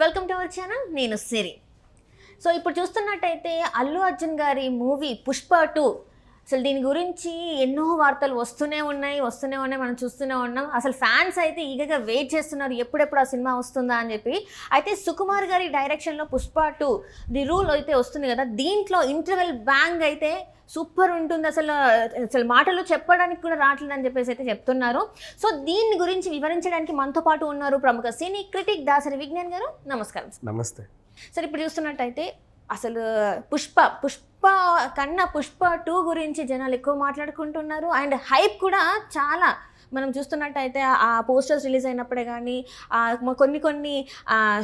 Welcome to our channel నేను సిరి. So ఇప్పుడు చూస్తున్నట్టయితే అల్లు అర్జున్ గారి మూవీ పుష్ప టూ అసలు దీని గురించి ఎన్నో వార్తలు వస్తూనే ఉన్నాయి వస్తూనే ఉన్నాయి మనం చూస్తూనే ఉన్నాం. అసలు ఫ్యాన్స్ అయితే ఈగగా వెయిట్ చేస్తున్నారు ఎప్పుడెప్పుడు ఆ సినిమా వస్తుందా అని చెప్పి. అయితే సుకుమార్ గారి డైరెక్షన్లో పుష్ప టూ ది రూల్ అయితే వస్తుంది కదా. దీంట్లో ఇంటర్వెల్ బ్యాంగ్ అయితే సూపర్ ఉంటుంది. అసలు అసలు మాటలు చెప్పడానికి కూడా రావట్లేదు అని చెప్పేసి అయితే చెప్తున్నారు. సో దీని గురించి వివరించడానికి మనతో పాటు ఉన్నారు ప్రముఖ సినీ క్రిటిక్ దాసరి విజ్ఞాన్ గారు. నమస్కారం. నమస్తే. సరే ఇప్పుడు చూస్తున్నట్టయితే అసలు పుష్ప పుష్ప కన్నా పుష్ప టూ గురించి జనాలు ఎక్కువ మాట్లాడుకుంటున్నారు. అండ్ హైప్ కూడా చాలా. మనం చూస్తున్నట్టయితే ఆ పోస్టర్స్ రిలీజ్ అయినప్పుడే కానీ కొన్ని కొన్ని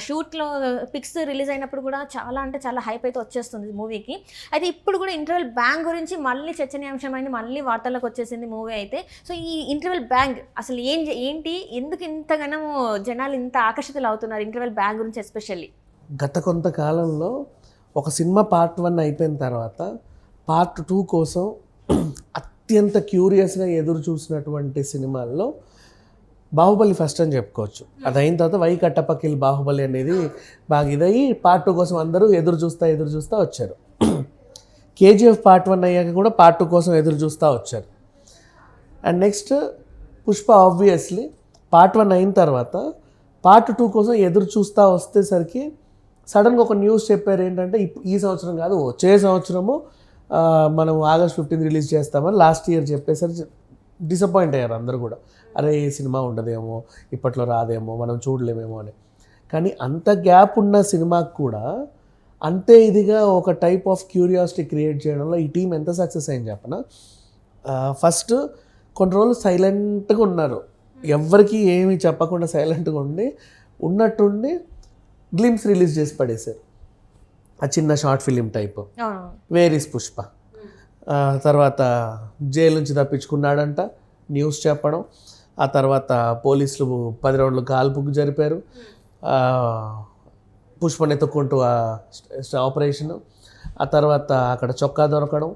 షూట్లో పిక్స్ రిలీజ్ అయినప్పుడు కూడా చాలా అంటే చాలా హైప్ అయితే వచ్చేస్తుంది మూవీకి. అయితే ఇప్పుడు కూడా ఇంటర్వెల్ బ్యాంగ్ గురించి మళ్ళీ చర్చనీయాంశమైంది మళ్ళీ వార్తల్లోకి వచ్చేసింది మూవీ అయితే. సో ఈ ఇంటర్వెల్ బ్యాంగ్ అసలు ఏం ఏంటి? ఎందుకు ఇంతగానో జనాలు ఇంత ఆకర్షితులు అవుతున్నారు ఇంటర్వెల్ బ్యాంగ్ గురించి ఎస్పెషల్లీ? గత కొంతకాలంలో ఒక సినిమా పార్ట్ వన్ అయిపోయిన తర్వాత పార్ట్ టూ కోసం అత్యంత క్యూరియస్గా ఎదురు చూసినటువంటి సినిమాల్లో బాహుబలి ఫస్ట్ అని చెప్పుకోవచ్చు. అది అయిన తర్వాత వై కట్టపకిల్ బాహుబలి అనేది బాగా ఇదయ్యి పార్ట్ టూ కోసం అందరూ ఎదురు చూస్తా ఎదురు చూస్తూ వచ్చారు. కేజీఎఫ్ పార్ట్ వన్ అయ్యాక కూడా పార్ట్ టూ కోసం ఎదురు చూస్తూ వచ్చారు. And next Pushpa obviously part one అయిన తర్వాత పార్ట్ టూ కోసం ఎదురు చూస్తూ వస్తేసరికి సడన్గా ఒక న్యూస్ చెప్పారు ఏంటంటే ఈ సంవత్సరం కాదు వచ్చే సంవత్సరము మనం ఆగస్ట్ ఫిఫ్టీన్త్ రిలీజ్ చేస్తామని లాస్ట్ ఇయర్ చెప్పేసరికి డిసప్పాయింట్ అయ్యారు అందరూ కూడా. అరే ఈ సినిమా ఉండదేమో ఇప్పట్లో రాదేమో మనం చూడలేమేమో అని. కానీ అంత గ్యాప్ ఉన్న సినిమాకి కూడా అంతే ఇదిగా ఒక టైప్ ఆఫ్ క్యూరియాసిటీ క్రియేట్ చేయడంలో ఈ టీం ఎంత సక్సెస్ అయింది చెప్పన? ఫస్ట్ కొన్ని రోజులు సైలెంట్గా ఉన్నారు. ఎవరికి ఏమి చెప్పకుండా సైలెంట్గా ఉండి ఉన్నట్టుండి గ్లిమ్స్ రిలీజ్ చేసి పడేశారు. ఆ చిన్న షార్ట్ ఫిలిం టైప్. అవును వేర్ ఇస్ పుష్ప. తర్వాత జైలు నుంచి తప్పించుకున్నాడంట న్యూస్ చెప్పడం. ఆ తర్వాత పోలీసులు పది రౌండ్లు కాల్పుకు జరిపారు. పుష్పని ఎత్తుక్కుంటూ ఆ ఆపరేషన్. ఆ తర్వాత అక్కడ చొక్కా దొరకడం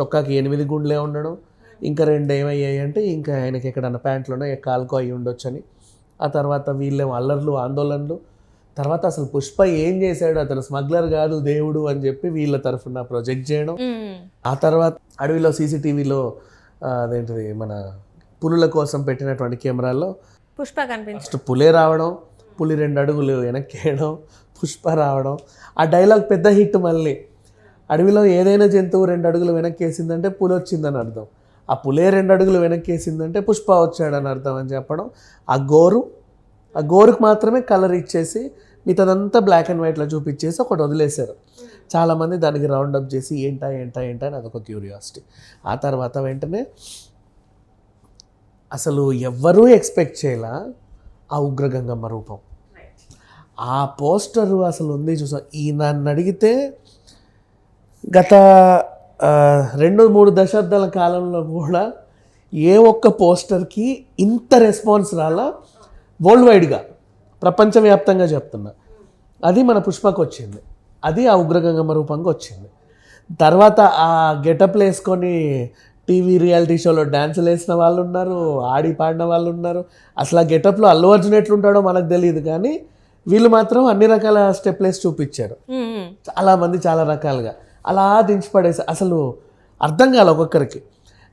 చొక్కాకి ఎనిమిది గుండ్లే ఉండడం. ఇంకా రెండు ఏమయ్యాయి అంటే ఇంకా ఆయనకి ఎక్కడన్నా ప్యాంట్లోనో కాలుకో అయి ఉండొచ్చని. ఆ తర్వాత వీళ్ళేమో అల్లర్లు ఆందోళనలు తర్వాత అసలు పుష్ప ఏం చేశాడు? అతను స్మగ్లర్ కాదు దేవుడు అని చెప్పి వీళ్ళ తరఫున ప్రొజెక్ట్ చేయడం. ఆ తర్వాత అడవిలో సీసీటీవీలో అదేంటిది మన పులుల కోసం పెట్టినటువంటి కెమెరాల్లో పుష్ప కనిపించింది ఫస్ట్ పులే రావడం పులి రెండు అడుగులు వెనక్కి వేయడం పుష్ప రావడం. ఆ డైలాగ్ పెద్ద హిట్ మళ్ళీ. అడవిలో ఏదైనా జంతువు రెండు అడుగులు వెనక్కి వేసిందంటే పులి వచ్చిందని అర్థం. ఆ పులే రెండు అడుగులు వెనక్కి వేసిందంటే పుష్ప వచ్చాడని అర్థం అని చెప్పడం. ఆ గోరు ఆ గోరుకు మాత్రమే కలర్ ఇచ్చేసి మిగతాదంతా బ్లాక్ అండ్ వైట్లో చూపించేసి ఒకటి వదిలేశారు. చాలామంది దానికి రౌండ్ అప్ చేసి ఏంటా ఏంటా ఏంటా అని అదొక క్యూరియాసిటీ ఆ తర్వాత వెంటనే అసలు ఎవ్వరూ ఎక్స్పెక్ట్ చేయలా ఆ ఉగ్రగంగమ్మ రూపం. ఆ పోస్టరు అసలు ఉంది చూసా. ఈ నన్ను అడిగితే గత రెండు మూడు దశాబ్దాల కాలంలో కూడా ఏ ఒక్క పోస్టర్కి ఇంత రెస్పాన్స్ రాలా? వరల్డ్ వైడ్గా ప్రపంచవ్యాప్తంగా చెప్తున్నా. అది మన పుష్పకు వచ్చింది. అది ఆ ఉగ్రగంగమ్మ రూపంగా వచ్చింది. తర్వాత ఆ గెటప్లు వేసుకొని టీవీ రియాలిటీ షోలో డ్యాన్సులు వేసిన వాళ్ళు ఉన్నారు ఆడి పాడిన వాళ్ళు ఉన్నారు. అసలు ఆ గెటప్లో అల్లు అర్జున్ ఎట్లుంటాడో మనకు తెలియదు కానీ వీళ్ళు మాత్రం అన్ని రకాల స్టెప్ వేసి చూపించారు. చాలా మంది చాలా రకాలుగా. అలా దించి పడేసి అసలు అర్థం కాలే ఒక్కొక్కరికి.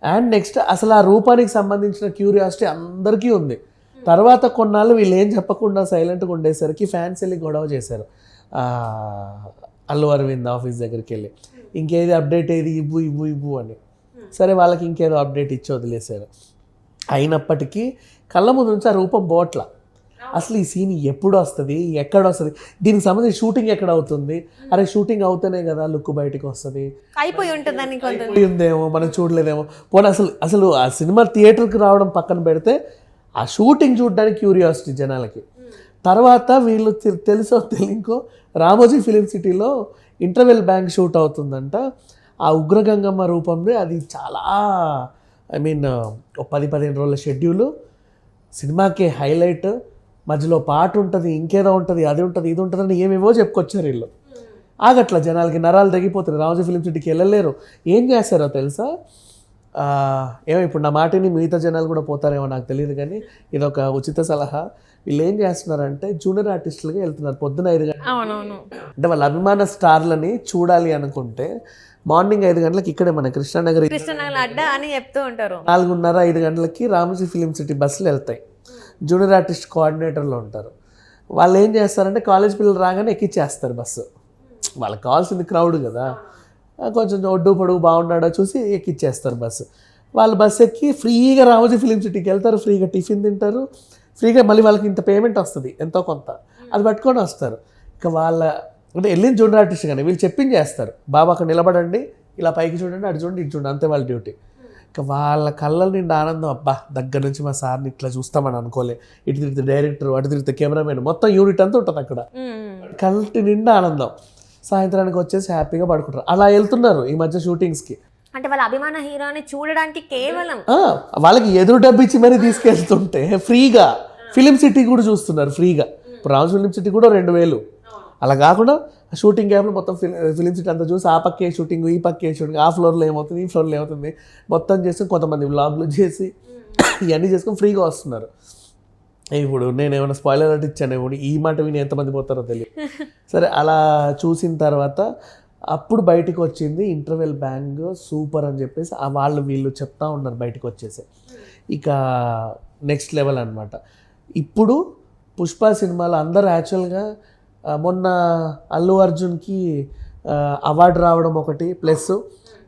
అండ్ నెక్స్ట్ అసలు ఆ రూపానికి సంబంధించిన క్యూరియాసిటీ అందరికీ ఉంది. తర్వాత కొన్నాళ్ళు వీళ్ళు ఏం చెప్పకుండా సైలెంట్గా ఉండేసరికి ఫ్యాన్స్ వెళ్ళి గొడవ చేశారు. అల్లు అరవింద్ ఆఫీస్ దగ్గరికి వెళ్ళి ఇంకేది అప్డేట్ ఏది? ఇవ్వు ఇవ్వు ఇవ్వు అని. సరే వాళ్ళకి ఇంకేదో అప్డేట్ ఇచ్చి వదిలేశారు. అయినప్పటికీ కళ్ళ ముందు నుంచి ఆ రూపం బోట్ల. అసలు ఈ సీన్ ఎప్పుడు వస్తుంది? ఎక్కడ వస్తుంది? దీనికి సంబంధించి షూటింగ్ ఎక్కడ అవుతుంది? అరే షూటింగ్ అవుతేనే కదా లుక్ బయటికి వస్తుంది. అయిపోయి ఉంటుందని కొంత ఉందేమో మనం చూడలేదేమో. పోనీ అసలు అసలు ఆ సినిమా థియేటర్కి రావడం పక్కన పెడితే ఆ షూటింగ్ చూడడానికి క్యూరియాసిటీ జనాలకి. తర్వాత వీళ్ళు తెలుసో తెలియకో రామోజీ ఫిలిం సిటీలో ఇంటర్వెల్ బ్యాంక్ షూట్ అవుతుందంట. ఆ ఉగ్రగంగమ్మ రూపంలో అది చాలా ఐ మీన్ ఒక పది పదిహేను రోజుల షెడ్యూలు. సినిమాకి హైలైట్. మధ్యలో పాట ఉంటుంది ఇంకేదో ఉంటుంది అది ఉంటుంది ఇది ఉంటుంది అని ఏమేమో చెప్పుకొచ్చారు వీళ్ళు. ఆగట్ల జనాలకి నరాలు తగ్గిపోతారు రామోజీ ఫిలిం సిటీకి వెళ్ళలేరు. ఏం చేస్తారో తెలుసా? ఏమో ఇప్పుడు నా మాటని మిగతా జనాలు కూడా పోతారేమో నాకు తెలియదు కానీ ఇది ఒక ఉచిత సలహా. వీళ్ళు ఏం చేస్తున్నారంటే జూనియర్ ఆర్టిస్టులుగా వెళ్తున్నారు పొద్దున ఐదు గంటల అంటే వాళ్ళ అభిమాన స్టార్లని చూడాలి అనుకుంటే మార్నింగ్ ఐదు గంటలకు ఇక్కడే మన కృష్ణానగర్ కృష్ణనగర్ అడ్డ అని చెప్తూ ఉంటారు. నాలుగున్నర ఐదు గంటలకి రామజీ ఫిలిం సిటీ బస్సులు వెళ్తాయి. జూనియర్ ఆర్టిస్ట్ కోఆర్డినేటర్లు ఉంటారు. వాళ్ళు ఏం చేస్తారంటే కాలేజ్ పిల్లలు రాగానే ఎక్కిచ్చేస్తారు బస్సు. వాళ్ళకి కావాల్సింది క్రౌడ్ కదా. కొంచెం ఒడ్డు పొడుగు బాగున్నాడో చూసి ఎక్కిచ్చేస్తారు బస్సు. వాళ్ళు బస్సు ఎక్కి ఫ్రీగా రామోజీ ఫిలిం సిటీకి వెళ్తారు ఫ్రీగా టిఫిన్ తింటారు ఫ్రీగా మళ్ళీ వాళ్ళకి ఇంత పేమెంట్ వస్తుంది ఎంతో కొంత. అది పట్టుకొని వస్తారు. ఇక వాళ్ళ అంటే వెళ్ళిన జూనియర్ ఆర్టిస్ట్ కానీ వీళ్ళు చెప్పింది చేస్తారు. బాబా అక్కడ నిలబడండి ఇలా పైకి చూడండి అటు చూడండి ఇటు చూడండి అంతే వాళ్ళ డ్యూటీ. ఇక వాళ్ళ కళ్ళ నిండా ఆనందం అబ్బా దగ్గర నుంచి మా సార్ని ఇట్లా చూస్తామని అనుకోలే. ఇటు తిరిగితే డైరెక్టర్ అటు తిరిగితే కెమెరామెన్ మొత్తం యూనిట్ అంతా ఉంటుంది అక్కడ. కంటి నిండా ఆనందం. సాయంత్రానికి వచ్చేసి హ్యాపీగా పడుకుంటారు. అలా వెళ్తున్నారు ఈ మధ్య షూటింగ్స్కి. అంటే వాళ్ళ అభిమాన హీరోని చూడడానికి కేవలం వాళ్ళకి ఎదురు డబ్బు ఇచ్చి మరీ తీసుకెళ్తుంటే ఫ్రీగా ఫిలిం సిటీ కూడా చూస్తున్నారు ఫ్రీగా. ఇప్పుడు రాజు ఫిలిం సిటీ కూడా రెండు వేలు. అలా కాకుండా షూటింగ్ గ్యాప్లో మొత్తం ఫిలిం సిటీ అంతా చూసి ఆ పక్కే షూటింగ్ ఈ పక్కే షూటింగ్ ఆ ఫ్లోర్లో ఏమవుతుంది ఈ ఫ్లోర్లో ఏమవుతుంది మొత్తం చేసి కొంతమంది వ్లాగ్లు చేసి ఇవన్నీ చేసుకొని ఫ్రీగా వస్తున్నారు. ఇప్పుడు నేను ఏమైనా స్పాయిలర్ అంటే ఇచ్చాను ఇప్పుడు ఈ మాట విని ఎంతమంది పోతారో తెలియదు. సరే అలా చూసిన తర్వాత అప్పుడు బయటకు వచ్చింది ఇంటర్వెల్ బ్యాంగ్ సూపర్ అని చెప్పేసి ఆ వాళ్ళు వీళ్ళు చెప్తా ఉన్నారు బయటకు వచ్చేసి ఇక నెక్స్ట్ లెవెల్ అనమాట ఇప్పుడు పుష్ప సినిమాలో అందరూ యాక్చువల్గా మొన్న అల్లు అర్జున్కి అవార్డు రావడం ఒకటి ప్లస్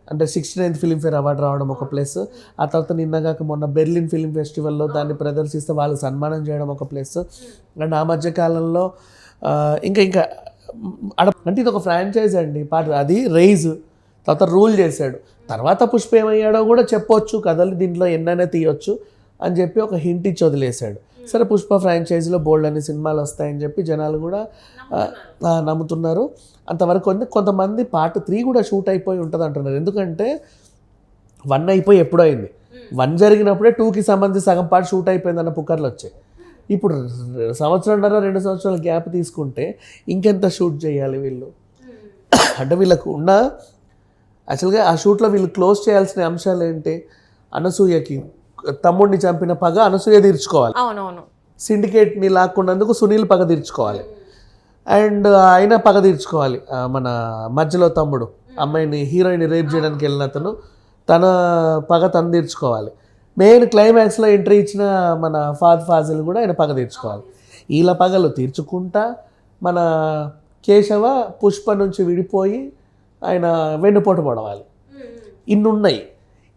అంటే సిక్స్టీ నైన్త్ ఫిలింఫేర్ అవార్డు రావడం ఒక ప్లస్ ఆ తర్వాత నిన్నగాక మొన్న బెర్లిన్ ఫిలిం ఫెస్టివల్లో దాన్ని ప్రదర్శిస్తే వాళ్ళు సన్మానం చేయడం ఒక ప్లస్ అండ్ ఆ మధ్య కాలంలో ఇంకా ఇంకా అంటే ఇది ఒక ఫ్రాంచైజ్ అండి. పాట అది రైజ్ తర్వాత రూల్ చేశాడు. తర్వాత పుష్ప ఏమయ్యాడో కూడా చెప్పొచ్చు. కథలు దీంట్లో ఎన్నైనా తీయొచ్చు అని చెప్పి ఒక హింట్ ఇచ్చి వదిలేశాడు. సరే పుష్ప ఫ్రాంచైజీలో బోల్డ్ అనే సినిమాలు వస్తాయని చెప్పి జనాలు కూడా నమ్ముతున్నారు. అంతవరకు కొంత కొంతమంది పార్ట్ త్రీ కూడా షూట్ అయిపోయి ఉంటుంది అంటున్నారు. ఎందుకంటే వన్ అయిపోయి ఎప్పుడో అయింది. వన్ జరిగినప్పుడే టూకి సంబంధించి సగం పార్ట్ షూట్ అయిపోయింది అన్న పుకార్లు వచ్చాయి. ఇప్పుడు సంవత్సరంన్నర రెండు సంవత్సరాల గ్యాప్ తీసుకుంటే ఇంకెంత షూట్ చేయాలి వీళ్ళు? అంటే వీళ్ళకు ఉన్న యాక్చువల్గా ఆ షూట్లో వీళ్ళు క్లోజ్ చేయాల్సిన అంశాలు ఏంటి? అనసూయకి తమ్ముడిని చంపిన పగ అనసూయ తీర్చుకోవాలి. అవునవును. సిండికేట్ని లాక్కున్నందుకు సునీల్ పగ తీర్చుకోవాలి. అండ్ ఆయన పగ తీర్చుకోవాలి మన మధ్యలో తమ్ముడు. అమ్మాయిని హీరోయిన్ రేప్ చేయడానికి వెళ్ళిన అతను తన పగ తను తీర్చుకోవాలి. మెయిన్ క్లైమాక్స్లో ఎంట్రీ ఇచ్చిన మన ఫాద్ ఫాజిల్ కూడా ఆయన పగ తీర్చుకోవాలి. వీళ్ళ పగలు తీర్చుకుంటా మన కేశవ పుష్ప నుంచి విడిపోయి ఆయన వెన్నుపోటు పడవాలి. ఇన్ని ఉన్నాయి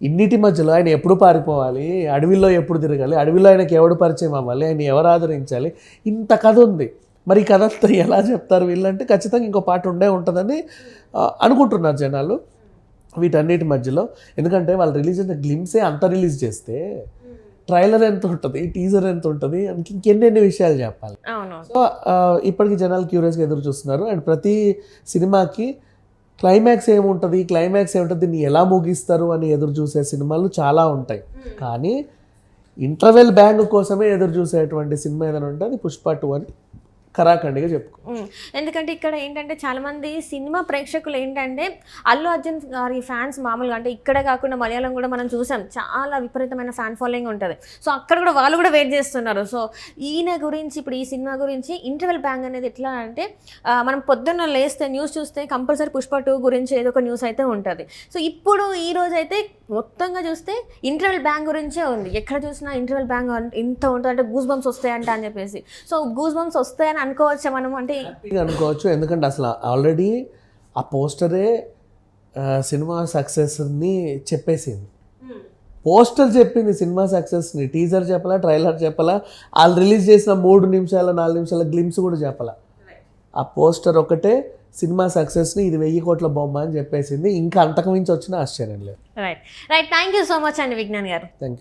ఇన్నిటి మధ్యలో ఆయన ఎప్పుడు పారిపోవాలి? అడవిలో ఎప్పుడు తిరగాలి? అడవిలో ఆయనకి ఎవడు పరిచయం అవ్వాలి? ఆయన ఎవరు ఆదరించాలి? ఇంత కథ ఉంది. మరి కథ ఎలా చెప్తారు వీళ్ళంటే ఖచ్చితంగా ఇంకో పాట ఉండే ఉంటుందని అనుకుంటున్నారు జనాలు. వీటన్నిటి మధ్యలో. ఎందుకంటే వాళ్ళు రిలీజ్ అయిన గ్లిమ్సే అంత రిలీజ్ చేస్తే ట్రైలర్ ఎంత ఉంటుంది టీజర్ ఎంత ఉంటుంది ఇంకెన్నెన్ని విషయాలు చెప్పాలి. సో ఇప్పటికి జనాలు క్యూరియస్గా ఎదురు చూస్తున్నారు. అండ్ ప్రతి సినిమాకి క్లైమాక్స్ ఏముంటుంది క్లైమాక్స్ ఏముంటుంది దీన్ని ఎలా ముగిస్తారు అని ఎదురు చూసే సినిమాలు చాలా ఉంటాయి. కానీ ఇంటర్వెల్ బ్యాంగ్ కోసమే ఎదురు చూసేటువంటి సినిమా ఏదైనా ఉంటే అది పుష్ప టూ అని కరాఖండిగా చెప్పుకో. ఎందుకంటే ఇక్కడ ఏంటంటే చాలామంది సినిమా ప్రేక్షకులు ఏంటంటే అల్లు అర్జున్ గారి ఫ్యాన్స్ మామూలుగా అంటే ఇక్కడే కాకుండా మలయాళం కూడా మనం చూసాం. చాలా విపరీతమైన ఫ్యాన్ ఫాలోయింగ్ ఉంటుంది. సో అక్కడ కూడా వాళ్ళు కూడా వెయిట్ చేస్తున్నారు. సో ఈయన గురించి ఇప్పుడు ఈ సినిమా గురించి ఇంటర్వెల్ బ్యాంగ్ అనేది ఎట్లా అంటే మనం పొద్దున్న లేస్తే న్యూస్ చూస్తే కంపల్సరీ పుష్ప టూ గురించి ఏదో ఒక న్యూస్ అయితే ఉంటుంది. సో ఇప్పుడు ఈ రోజు అయితే మొత్తంగా చూస్తే ఇంటర్వెల్ బ్యాంగ్ గురించే ఉంది. ఎక్కడ చూసినా ఇంటర్వెల్ బ్యాంగ్ ఇంత ఉంటుంది అంటే గూస్ బంప్స్ వస్తాయంట అని చెప్పేసి. సో గూస్ బంప్స్ వస్తాయని అనుకోవచ్చా మనం అంటే అనుకోవచ్చు. ఎందుకంటే అసలు ఆల్రెడీ ఆ పోస్టరే సినిమా సక్సెస్ని చెప్పేసింది. పోస్టర్ చెప్పింది సినిమా సక్సెస్ని టీజర్ చెప్పాలా ట్రైలర్ చెప్పాలా వాళ్ళు రిలీజ్ చేసిన మూడు నిమిషాల నాలుగు నిమిషాల గ్లిమ్స్ కూడా చెప్పాలా. ఆ పోస్టర్ ఒకటే సినిమా సక్సెస్ని ఇది వెయ్యి కోట్ల బొమ్మ అని చెప్పేసింది. ఇంకా అంతకు మించి వచ్చిన ఆశ్చర్యం లేదు. Right right thank you so much అండి విజ్ఞాన్ గారు. Thank you